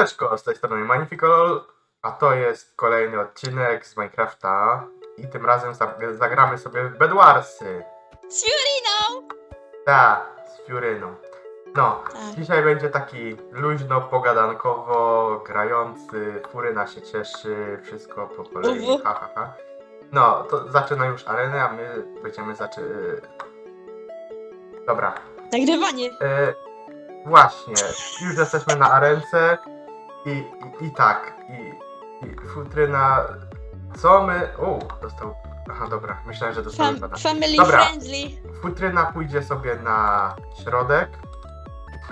Siemaneczko, z tej strony Magnificolol, a to jest kolejny odcinek z Minecrafta i tym razem za- zagramy sobie w Bedwarsy. Z Fioriną! Tak, z Fiuryną. No, Tak. dzisiaj będzie taki luźno, pogadankowo grający, Furyna się cieszy, wszystko po kolei, Uwu. ha ha ha. No, to zaczyna już arenę, a my będziemy zaczy... Dobra, Nagrywanie. E, właśnie, już jesteśmy na arence i, i, i tak, i, i futryna, co my, o, dostał, aha dobra, myślałem, że dostał Fam family Dobra. friendly. Futryna pójdzie sobie na środek,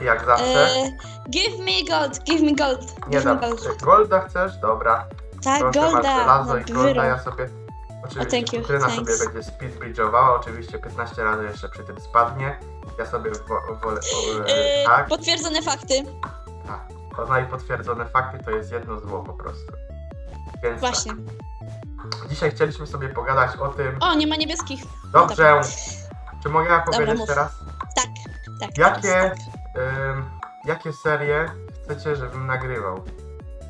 jak zawsze, E, give me gold, give me gold. nie Give me dam, gold. golda chcesz? Dobra, Tak, proszę, masz golda. żelazo No, i golda, ja sobie, oczywiście thank you, futryna thanks. sobie będzie speedbridge'owała, oczywiście 15 razy jeszcze przy tym spadnie, ja sobie wo, wolę, E, tak, Potwierdzone fakty. Tak. Poznaj potwierdzone fakty to jest jedno zło po prostu. Więc Właśnie. tak. Dzisiaj chcieliśmy sobie pogadać o tym. O, nie ma niebieskich. Dobrze. Czy mogę ja powiedzieć mów. teraz? Tak, tak. Jakie, teraz, ym, jakie serie chcecie, żebym nagrywał?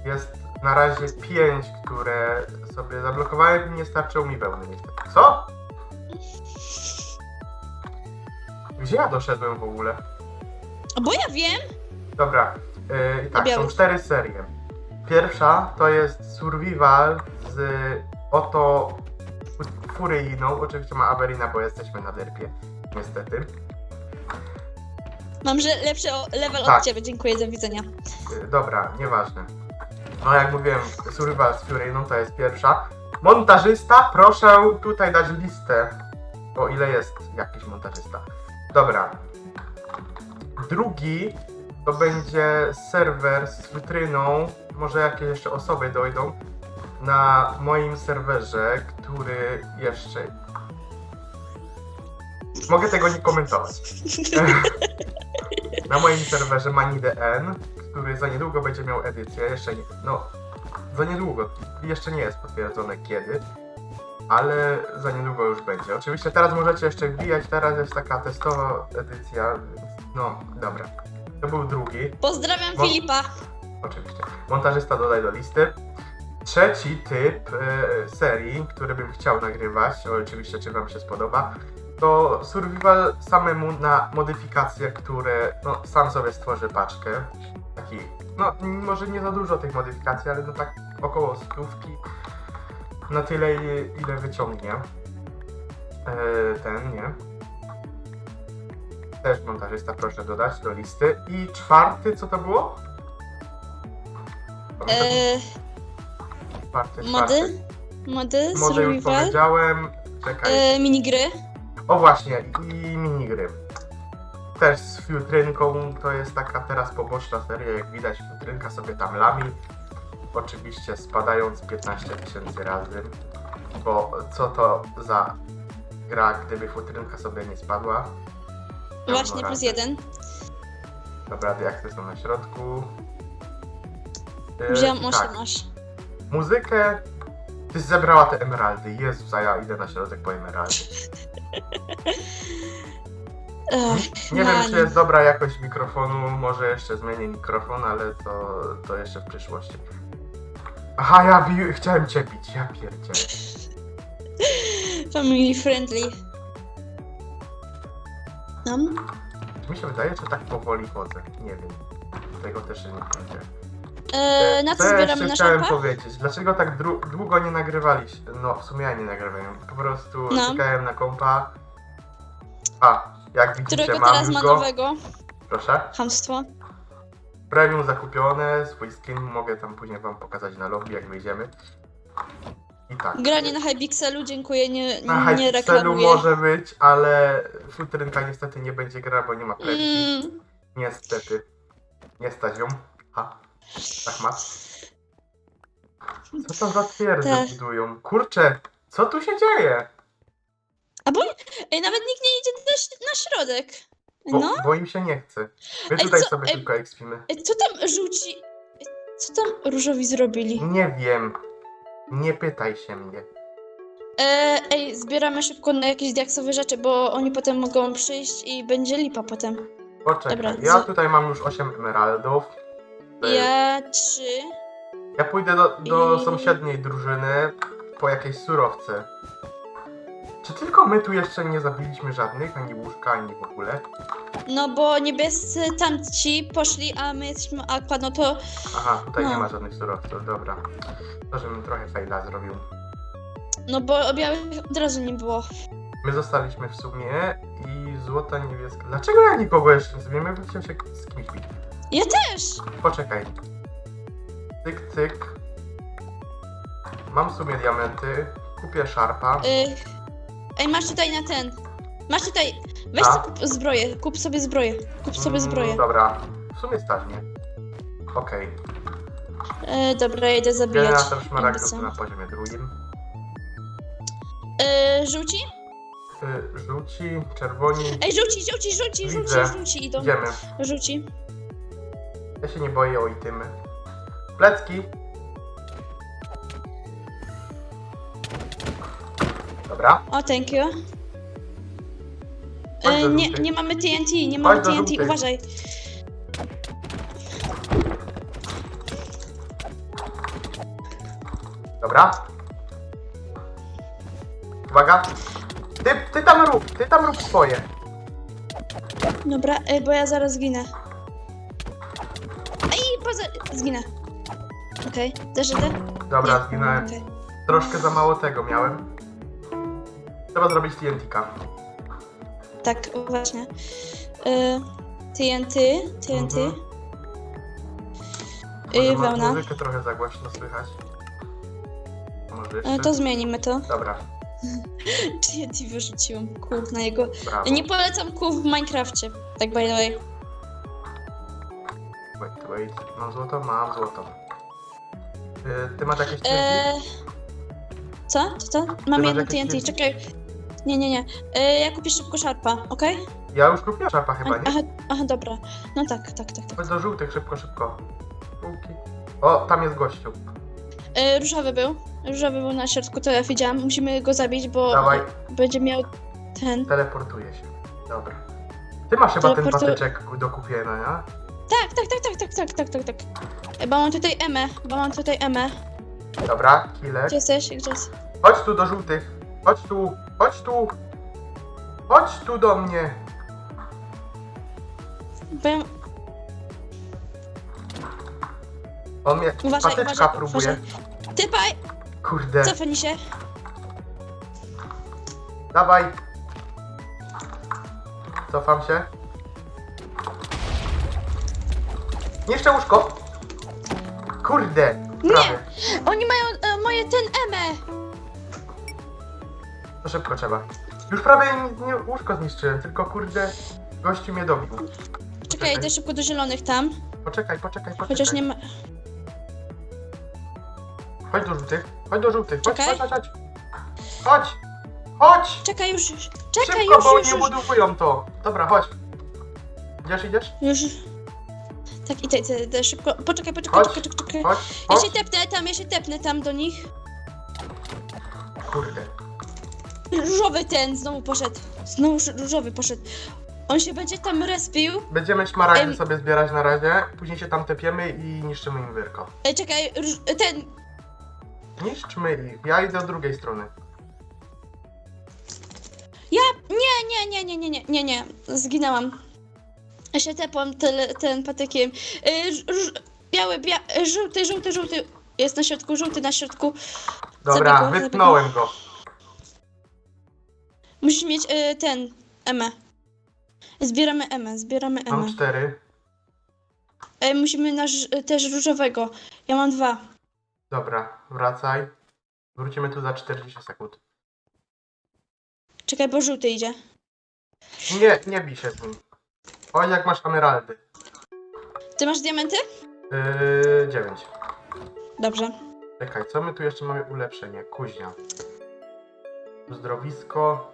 Jest na razie pięć, które sobie zablokowałem i nie starczyło mi wełny niestety. Co? Gdzie ja doszedłem w ogóle? tak. Bo ja wiem. Dobra, yy, i tak, są cztery serie. Pierwsza to jest Survival z oto Fu- Furyjną. Oczywiście ma Averina, bo jesteśmy na derpie, niestety. Mam że lepszy o- level Tak. od ciebie. Dziękuję, do widzenia. Yy, dobra, nieważne. No jak mówiłem, Survival z Furyjną to jest pierwsza. Montażysta, proszę tutaj dać listę, o ile jest jakiś montażysta. Dobra. Drugi to będzie serwer z futryną, może jakieś jeszcze osoby dojdą, na moim serwerze, który jeszcze... Mogę tego nie komentować. na moim serwerze ManiDN, który za niedługo będzie miał edycję, jeszcze nie, no, za niedługo, jeszcze nie jest potwierdzone kiedy, ale za niedługo już będzie. Oczywiście teraz możecie jeszcze wbijać, teraz jest taka testowa edycja, no, dobra. To był drugi, Pozdrawiam Mo- Filipa. oczywiście. Montażysta dodaj do listy. Trzeci typ e, serii, który bym chciał nagrywać, oczywiście czy wam się spodoba, to survival samemu na modyfikacje, które no, sam sobie stworzę paczkę. Taki, no może nie za dużo tych modyfikacji, ale no tak około stówki. Na tyle ile, ile wyciągnie. E, ten, nie? Też montażysta proszę dodać do listy. I czwarty, co to było? Pamiętam? E, czwarty, mody? Mody? Może już Survival? powiedziałem. Czekaj. E, minigry? O właśnie, i minigry. Też z fiutrynką, to jest taka teraz poboczna seria, jak widać fiutrynka sobie tam lami. Oczywiście spadając 15 tysięcy razy, bo co to za gra, gdyby futrynka sobie nie spadła. Właśnie, Pełno plus jeden. Dobra, jak są na środku. Yy, Wziąłem 8 tak, aż. muzykę. Ty zebrała te emeraldy. Jezus, a ja idę na środek po emeraldy. Ech, Nie no, wiem, czy jest dobra jakość mikrofonu, może jeszcze zmienię mikrofon, ale to, to jeszcze w przyszłości. Aha, ja bi- chciałem cię bić, ja pierdzielę. Family friendly. No. Mi się wydaje, że tak powoli chodzę, nie wiem. Tego też nie wiem. E, na co zbieramy jeszcze na chciałem powiedzieć, dlaczego tak dru- długo nie nagrywaliście? No, w sumie ja nie nagrywałem, po prostu No. czekałem na kompa. A, jak widzicie, Którego mam teraz już ma go. nowego? Proszę. Hamstwo. Premium zakupione, swój skin mogę tam później wam pokazać na lobby, jak wyjdziemy. I tak. Granie na Hypixelu, dziękuję, nie, Na nie Hypixelu reklamuję. może być, ale futrynka niestety nie będzie gra, bo nie ma premii. Mm, Niestety. Nie stać ją. Ha. Tak ma. Co to za twierdzę Tak. budują? Kurczę, co tu się dzieje? a bo ej, nawet nikt nie idzie na, ś- na środek. Bo, No, bo im się nie chce. My Ej, tutaj co- sobie ej- tylko ekspimy. Ej, co tam rzuci? Co tam różowi zrobili? Nie wiem. Nie pytaj się mnie. E, ej, zbieramy szybko na jakieś diaksowe rzeczy, bo oni potem mogą przyjść i będzie lipa potem. Poczekaj, Dobra, ja tutaj mam już 8 emeraldów. Ja trzy. Ja pójdę do, do I- sąsiedniej drużyny po jakieś surowce. Czy tylko my tu jeszcze nie zabiliśmy żadnych, ani łóżka, ani w ogóle? No bo niebiescy tamci poszli, a my jesteśmy aqua, no to Aha, tutaj nie No. ma żadnych surowców, dobra. To, żebym trochę fejla zrobił. no bo białych od razu nie było. My zostaliśmy w sumie i złota niebieska. Dlaczego ja nikogo jeszcze nie zrobiłem? Ja bym chciał się z kimś bić. Ja też! Poczekaj. Cyk, cyk. Mam w sumie diamenty. Kupię szarpa. Y... Ej, masz tutaj na ten. Masz tutaj. Weź A? sobie kup zbroję, kup sobie zbroję. Kup sobie Mm, zbroję. Dobra. W sumie stać mnie. Okej. E, dobra, idę zabijać. Generator szmaragdów Jakby co. na poziomie drugim. E, żółci? Y, żółci, czerwoni. Ej, żółci, żółci, żółci, Widzę. żółci, żółci idą. Idziemy. Żółci. Ja się nie boję o itymy. Plecki. Dobra. O, thank you. Chodź E, nie, żółtych. nie mamy TNT, nie Chodź mamy do TNT, żółtych. uważaj. Dobra. Uwaga. Ty, ty tam rób, ty tam rób swoje. Dobra, e, bo ja zaraz zginę. Ej, poza... zginę. Okej, dasz radę? Dobra, zginąłem. Okej. Troszkę za mało tego miałem. Trzeba zrobić TNT-ka. Tak, właśnie. E, TNT, TNT. Mhm. I ma- wełna. Muzykę trochę za głośno słychać. Może jeszcze? E, to zmienimy to. Dobra, TNT wyrzuciłam kół na jego. brawo. Nie polecam kół w Minecrafcie. Tak by the way. Wait, wait. Mam złoto? Mam złoto. Y, ty masz jakieś TNT? E, co? Co? co? Mam masz jedno jakieś TNT, TNT? czekaj. Nie, nie, nie. E, ja kupię szybko szarpa, okej? Ja już kupiłem szarpa chyba, nie? Aha, aha, dobra. No tak, tak, tak. tak. Chodź do żółtych, szybko, szybko. Półki. O, tam jest gościu. E, różowy był. Różowy był na środku, to ja widziałam. Musimy go zabić, bo Dawaj, będzie miał ten. teleportuje się. Dobra. Ty masz chyba ten Teleportu- patyczek do kupienia, nie? Tak, tak, tak, tak, tak, tak, tak, tak, tak. E, Bo mam tutaj Emę, bo mam tutaj Emę. Dobra, killer. Gdzie jesteś? Gdzie jest? Chodź tu do żółtych. Chodź tu, chodź tu. Chodź tu do mnie. Ja... On mnie Uważaj, patyczka uważaj, próbuje. uważaj. Typaj! Kurde, Cofnij się. dawaj. Cofam się. Niszczę łóżko. Kurde, prawie. Oni mają e, moje ten Emę. Szybko trzeba. Już prawie nie, nie łóżko zniszczyłem, tylko kurde, gościu mnie dobił. Czekaj, idę szybko do zielonych tam. Poczekaj, poczekaj, poczekaj. Chociaż nie ma... Chodź do żółtych, chodź do żółtych, chodź, Czekaj. chodź, chodź, chodź. Chodź, chodź. Czekaj już, już. Czekaj, Szybko, już, bo już, nie już. budowują to. Dobra, chodź. Idziesz, idziesz? Już. Tak, idę, idę, idę szybko. Poczekaj, poczekaj, Chodź. czekaj, czekaj. Chodź, Ja chodź. się tepnę tam, ja się tepnę tam do nich. Kurde. Różowy ten znowu poszedł. Znowu różowy poszedł. On się będzie tam respił. Będziemy szmaragdy Em. sobie zbierać na razie, później się tam tepiemy i niszczymy im wyrko. Ej, czekaj, róż- ten. Niszczmy ich, ja idę od drugiej strony. Ja. Nie, nie, nie, nie, nie, nie, nie, nie. Zginęłam. Ja się tepłam tele, ten patykiem. Y, ż- róż- biały, bia, y, żółty, żółty, żółty. Jest na środku, żółty na środku. Dobra, Zabij go, wypnąłem go. Musisz mieć y, ten. Emę. Zbieramy Emę, zbieramy Emę. Mam cztery. Ej, musimy na, ż- też różowego. Ja mam dwa. Dobra, wracaj. Wrócimy tu za 40 sekund. Czekaj, bo żółty idzie. Nie, nie bij się z nim. Oj, jak masz emeraldy. Ty masz diamenty? Yy, 9. Dobrze. Czekaj, co my tu jeszcze mamy ulepszenie? Kuźnia. Uzdrowisko.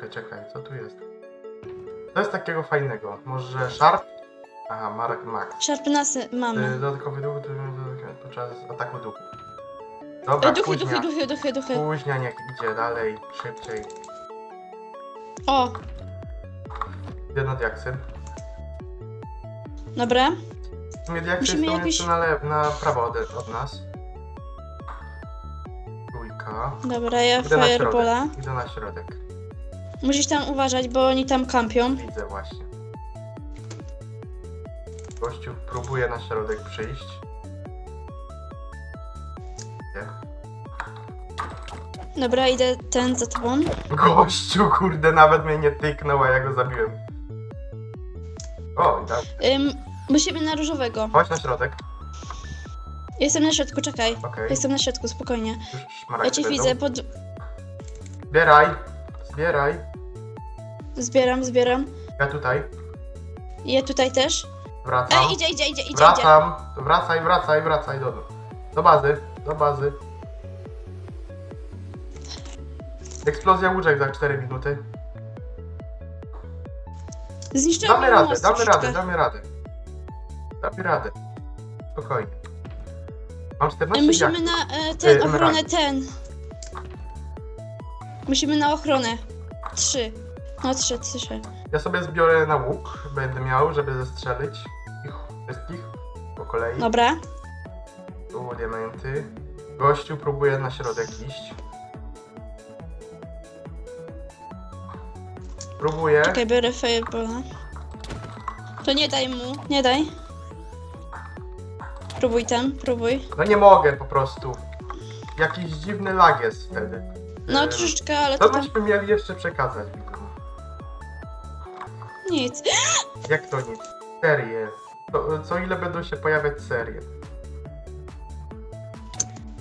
Czekaj, czekaj, co tu jest? To jest takiego fajnego. Może Sharp? Aha, Marek Max. Szarpnasy mamy. Yy, dodatkowy duch do- podczas ataku duchu. Dobra, Ej, duchy, kuźnia. duchy, duchy, duchy, duchy. Kuźnia niech idzie dalej, szybciej. O, Jedno diaksy. Dobra. W sumie diaksy Musimy jakoś- jeszcze na, le- na prawo od, od nas. Trójka. Dobra, ja Idę na środek. Idę na środek. Musisz tam uważać, bo oni tam kampią. Widzę właśnie. Gościu próbuje na środek przyjść. Nie. Dobra, idę ten za tobą. Gościu, kurde, nawet mnie nie tyknął, a ja go zabiłem. O, i tak. Ym, musimy na różowego. Chodź na środek. Jestem na środku, czekaj. Okej. Jestem na środku, spokojnie. Już szmaragdy Ja cię będą. widzę, pod... Zbieraj. Zbieraj. zbieram, zbieram. Ja tutaj. Ja tutaj też. Wracam. Ej, idzie, idzie, idzie, idzie, idzie. Wracam. Wracaj, wracaj, wracaj do, do bazy. Do bazy. Eksplozja łóżek za 4 minuty. Zniszczyłem Damy mi radę, damy radę, damy radę. Damy radę. Spokojnie. Mam Ej, 14 Musimy jak. na e, Ej, ten, emeraldy. ochronę ten. Musimy na ochronę. Trzy. No trzy, trzy. Ja sobie zbiorę na łuk, będę miał, żeby zestrzelić ich wszystkich po kolei. Dobra. Tu diamenty. Gościu próbuje na środek iść. Próbuje. Czekaj, biorę Firebola. To nie daj mu, nie daj. Próbuj tam, próbuj. No nie mogę po prostu. Jakiś dziwny lag jest wtedy. No troszeczkę, ale Co to tam byśmy mieli jeszcze przekazać widzom? nic. Jak to nic? Serie. Co, co ile będą się pojawiać serie?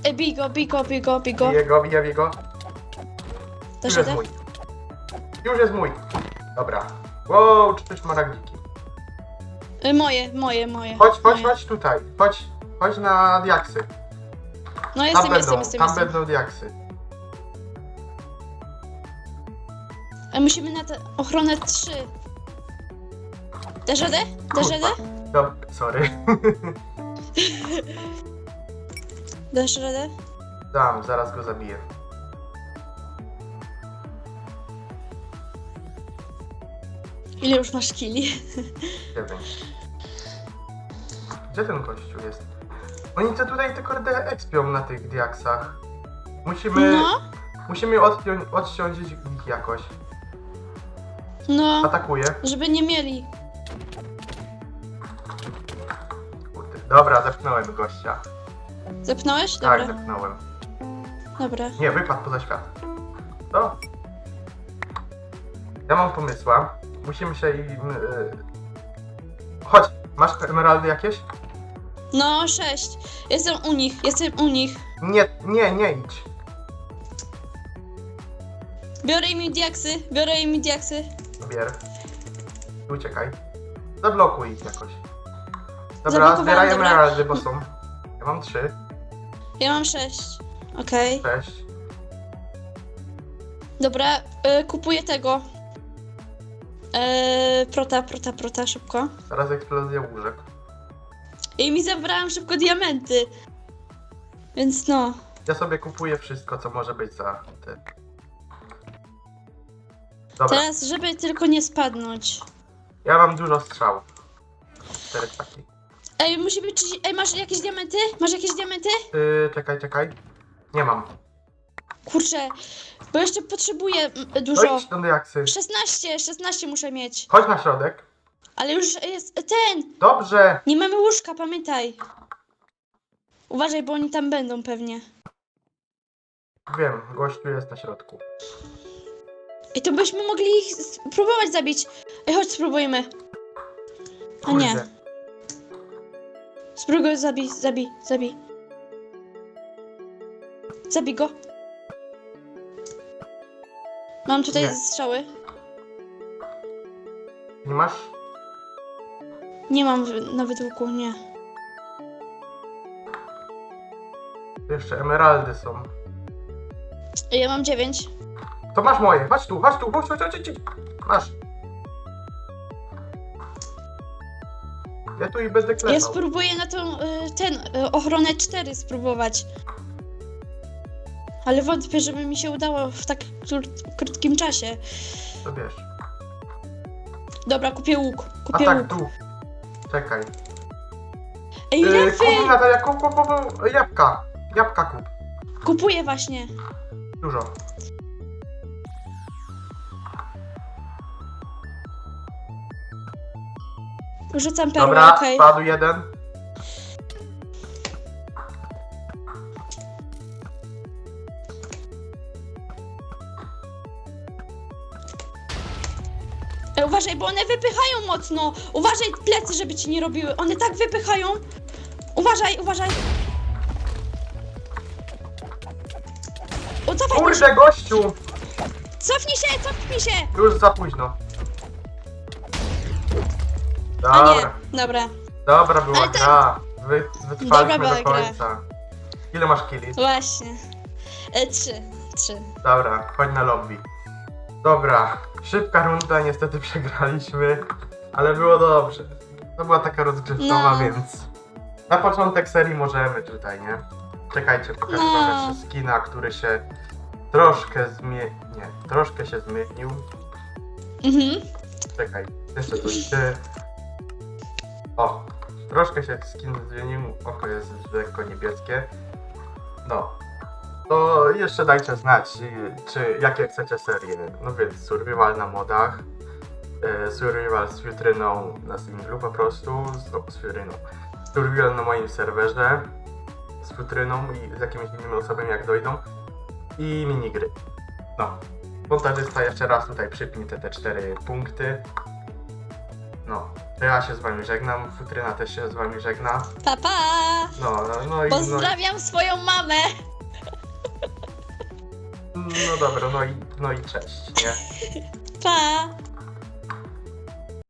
Ej, bigo, bigo, bigo, bigo. Jego, bije jego. Już jest radę? mój. Już jest mój. Dobra. Wow, czy też maragiki. Y, Moje, moje, moje. Chodź, chodź, moje. chodź tutaj. Chodź, chodź na diaksy. No Tam jestem, będą, jestem, jestem, tam jestem. będą diaksy. Ej, musimy na tę ochronę trzy. Dasz radę? Dasz Kurwa. radę? Dob sorry. Dasz radę? Dam, zaraz go zabiję. Ile już masz kili? Dziewięć. Gdzie ten kościół jest? Oni co tutaj te kurde ekspią na tych diaksach. Musimy, No, musimy odciąć, odciąć ich jakoś. No, Atakuje. żeby nie mieli. Kurde. Dobra, zepchnąłem gościa. Zepnąłeś? Tak, Dobra, zepchnąłem. dobra. Nie, wypadł poza świat. Co? Ja mam pomysła. Musimy się im... Yy... Chodź, masz emeraldy jakieś? No, sześć. Jestem u nich, jestem u nich. Nie, nie, nie idź. Biorę im diaksy, biorę im diaksy. Bier. I Uciekaj. Zablokuj ich jakoś. Dobra, Zablokowałam, zbieraj dobra. emeraldy, bo są. Ja mam trzy, Ja mam sześć. Okej. sześć. Dobra, y, kupuję tego. Eee, prota, prota, prota, szybko. Teraz eksplozja łóżek. I mi zabrałam szybko diamenty. Więc no. Ja sobie kupuję wszystko, co może być za te. Dobra, Teraz, żeby tylko nie spadnąć. ja mam dużo strzałów. Cztery taki. Ej, musi być. Ej, masz jakieś diamenty? Masz jakieś diamenty? Yy, czekaj, czekaj. Nie mam. Kurczę, bo jeszcze potrzebuję mm, No dużo. idź do diaksy. 16, 16 muszę mieć. Chodź na środek. Ale już jest ten! Dobrze. Nie mamy łóżka, pamiętaj. Uważaj, bo oni tam będą pewnie. Wiem, gościu jest na środku. Ej, to byśmy mogli ich spróbować zabić. Ej, chodź, spróbujmy. A nie. Kurde. Spróbuj go zabij, zabij, zabij. Zabij go. Mam tutaj Nie. strzały. Nie masz? Nie mam w- na wydłuku, nie. Jeszcze emeraldy są. Ja mam dziewięć. To masz moje. Chodź tu, chodź tu, chodź, chodź, chodź, chodź. Masz. Ja tu i będę Ja klepał. spróbuję na tą, y, ten, y, ochronę 4 spróbować. Ale wątpię, żeby mi się udało w tak krót- krótkim czasie. To wiesz. Dobra, kupię łuk. A Kupię tak łuk. tu. Czekaj. Ej, Yy, lewy! kup Natalia, kup, kup, kup, jabłka. Jabłka kup. Kupuję właśnie. Dużo. Rzucam perłę, Dobra, okej. padł jeden. Ej, uważaj, bo one wypychają mocno. Uważaj plecy, żeby ci nie robiły. One tak wypychają. Uważaj, uważaj. O, cofaj. Kurde, gościu! Cofnij się, cofnij się. Już za późno. A Dobra, nie, dobra. dobra była Ale ten- gra. Wy, wytrwaliśmy Dobra do była gra. końca. Ile masz killi? Właśnie. E, trzy, trzy. Dobra, chodź na lobby. Dobra, szybka runda, niestety przegraliśmy, ale było dobrze. To była taka rozgrzewkowa, No. więc na początek serii możemy tutaj, nie? Czekajcie, pokażę No. wam jeszcze skina, który się troszkę zmie... nie, troszkę się zmienił. Mhm. Czekaj, jeszcze tu ty. O, troszkę się skin zmienił, oko jest lekko niebieskie. No, to jeszcze dajcie znać, czy jakie chcecie serie. No więc survival na modach, y, survival z futryną na singlu po prostu, z, z futryną. Survival na moim serwerze z futryną i z jakimiś innymi osobami jak dojdą i minigry. No, montażysta jeszcze raz tutaj przypnij te, te cztery punkty. Ja się z wami żegnam, futryna też się z wami żegna. Pa, pa. No, no, no i no, Pozdrawiam swoją mamę. no dobra, no i, no i cześć, nie? Pa.